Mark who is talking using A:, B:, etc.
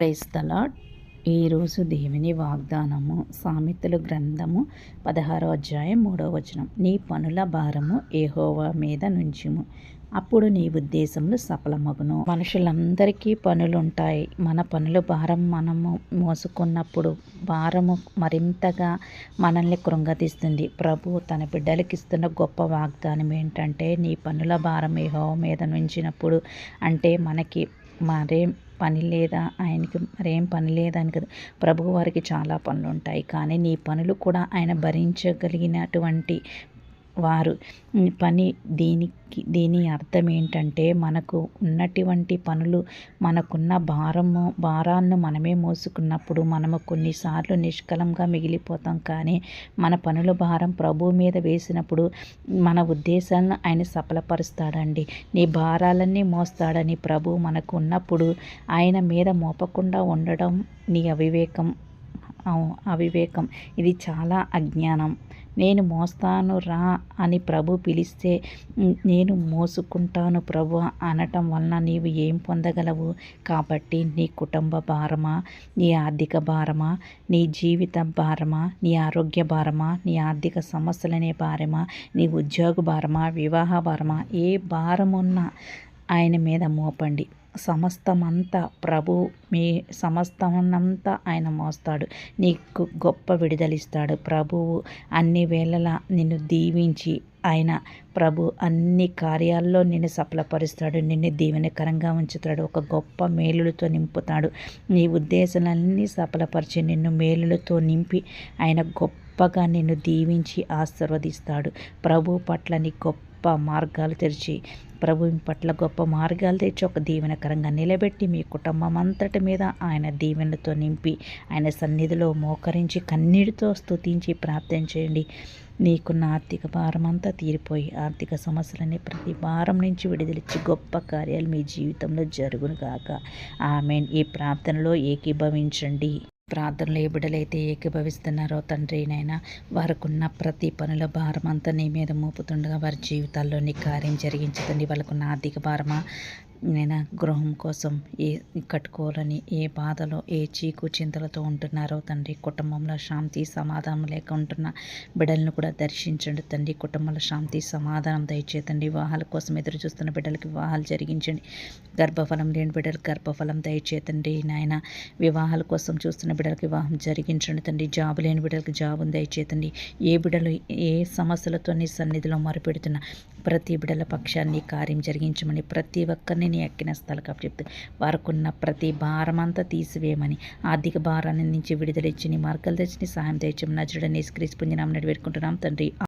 A: క్రైస్తలాడ్ ఈరోజు దేవుని వాగ్దానము సామెతలు గ్రంథము పదహారో అధ్యాయం మూడో వచనం. నీ పనుల భారము ఏహోవా మీద నుంచిము. అప్పుడు నీ ఉద్దేశములు సఫలమగును. మనుషులందరికీ పనులుంటాయి. మన పనుల భారం మనము మోసుకున్నప్పుడు భారము మరింతగా మనల్ని కృంగతీస్తుంది. ప్రభు తన బిడ్డలకి ఇస్తున్న గొప్ప వాగ్దానం ఏంటంటే నీ పనుల భారం ఏహో మీద నుంచినప్పుడు అంటే మనకి మరేం పని లేదా? ఆయనకి మరేం పని లేదని కదా. ప్రభువు వారికి చాలా పనులు ఉంటాయి కానీ నీ పనులు కూడా ఆయన భరించగలిగినటువంటి వారు. పని దీనికి దీని అర్థం ఏంటంటే మనకు ఉన్నటువంటి పనులు మనకున్న భారము భారాన్ని మనమే మోసుకున్నప్పుడు మనము కొన్నిసార్లు నిష్కలంగా మిగిలిపోతాం. కానీ మన పనుల భారం ప్రభు మీద వేసినప్పుడు మన ఉద్దేశాలను ఆయన సఫలపరుస్తాడండి. నీ భారాలన్నీ మోస్తాడని ప్రభు మనకు ఉన్నప్పుడు ఆయన మీద మోపకుండా ఉండడం నీ అవివేకం. అవివేకం. ఇది చాలా అజ్ఞానం. నేను మోస్తాను రా అని ప్రభు పిలిస్తే నేను మోసుకుంటాను ప్రభు అనటం వలన నీవు ఏం పొందగలవు? కాబట్టి నీ కుటుంబ భారమా? నీ ఆర్థిక భారమా? నీ జీవిత భారమా? నీ ఆరోగ్య భారమా? నీ ఆర్థిక సమస్యలనే భారమా? నీ ఉద్యోగ భారమా? వివాహ భారమా? ఏ భారమున్నా ఆయన మీద మోపండి. సమస్తమంతా ప్రభు మీ సమస్తమన్నంతా ఆయన మోస్తాడు. నీకు గొప్ప విడుదలిస్తాడు. ప్రభువు అన్ని వేళలా నిన్ను దీవించి ఆయన ప్రభు అన్ని కార్యాల్లో నిన్ను సఫలపరుస్తాడు. నిన్ను దీవెనకరంగా ఉంచుతాడు. ఒక గొప్ప మేలులతో నింపుతాడు. నీ ఉద్దేశాలన్నీ సఫలపరిచి నిన్ను మేలులతో నింపి ఆయన గొప్పగా నిన్ను దీవించి ఆశీర్వదిస్తాడు. ప్రభు పట్ల నీ గొప్ప గొప్ప మార్గాలు తెరిచి ప్రభు పట్ల గొప్ప మార్గాలు తెచ్చి ఒక దీవెనకరంగా నిలబెట్టి మీ కుటుంబం అంతటి మీద ఆయన దీవెనలతో నింపి ఆయన సన్నిధిలో మోకరించి కన్నీటితో స్తుతించి ప్రార్థన చేయండి. నీకున్న ఆర్థిక భారం అంతా తీరిపోయి ఆర్థిక సమస్యలన్నీ ప్రతి భారం నుంచి విడుదలిచ్చి గొప్ప కార్యాలు మీ జీవితంలో జరుగును గాక. ఆమె ఈ ప్రార్థనలో ఏకీభవించండి. ప్రార్థనలు ఏ బిడ్డలైతే ఏకీభవిస్తున్నారో తండ్రి నైనా వారికున్న ప్రతి పనుల భారం అంతా నీ మీద మోపుతుండగా వారి జీవితాల్లో నీ కార్యం జరిగించదండి. వాళ్ళకున్న ఆర్థిక భారమా నేను గృహం కోసం ఏ కట్టుకోవాలని ఏ బాధలో ఏ చీకు చింతలతో ఉంటున్నారో తండ్రి కుటుంబంలో శాంతి సమాధానం లేక ఉంటున్న బిడ్డలను కూడా దర్శించండి తండ్రి. కుటుంబంలో శాంతి సమాధానం దయచేతండి వివాహాల కోసం ఎదురు చూస్తున్న బిడ్డలకి వివాహాలు జరిగించండి. గర్భఫలం లేని బిడ్డలకు గర్భఫలం దయచేతండి నాయన. వివాహాల కోసం చూస్తున్న బిడ్డలకు వివాహం జరిగించండి తండ్రి. జాబు లేని బిడ్డలకు జాబును దయచేతండి ఏ బిడ్డలు ఏ సమస్యలతో నీ సన్నిధిలో మొరపెడుతున్న ప్రతి బిడ్డల పక్షాన్ని కార్యం జరిగించమని ప్రతి ఒక్కరిని నీ ఎక్కిన స్థలకు చెప్తూ వారికున్న ప్రతి భారమంతా తీసివేయమని ఆర్థిక భారాన్ని నుంచి విడుదల ఇచ్చి నీ మార్గాలు తెచ్చి నీ సహాయం తెచ్చమని నజుడని స్క్రీస్ పుంజనామని వేడుకుంటున్నాం తండ్రి.